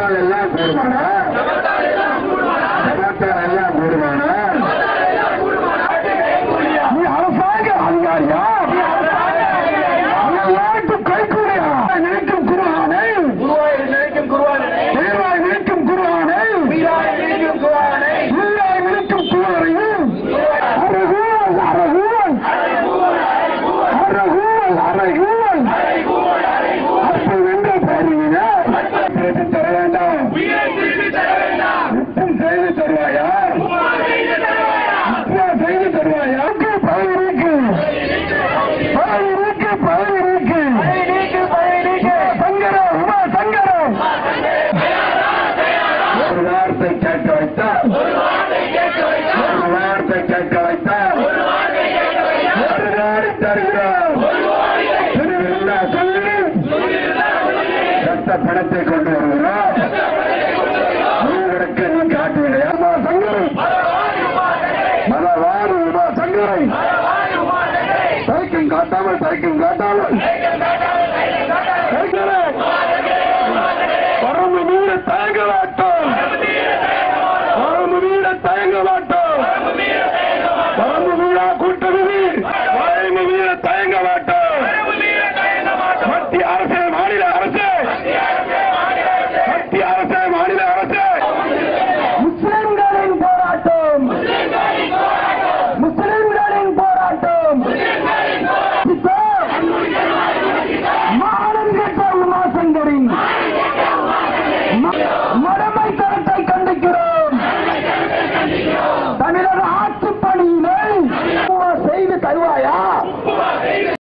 ஜபத்தால் எல்லாம் கூடுமானா ஜபத்தால் எல்லாம் கூடுமானா நீ அரசாங்க அதிகாரியா? நாட்டு கைக்கூலியா நினைக்கும் குருவானை? நினைக்கும் குருவானை? தேர்வாய் நினைக்கும் குருவானை நினைக்கும் குருவானை உள்ளாய் நினைக்கும் குருவரையும் வார்த்தை கேட்க வைத்தால் ஒரு வார்த்தை கேட்க வைத்தால் ஒரு நாடு தருகிறோம். சொல்லி சத்த பணத்தை கொண்டு வருகிறோம். உங்களுக்கு நீ காட்டுகிறேன் உமா சங்கரம் மலவாறு உமா சங்கரை சைக்கிள் காட்டாமல் சைக்கிள் காட்டாமல். know, on,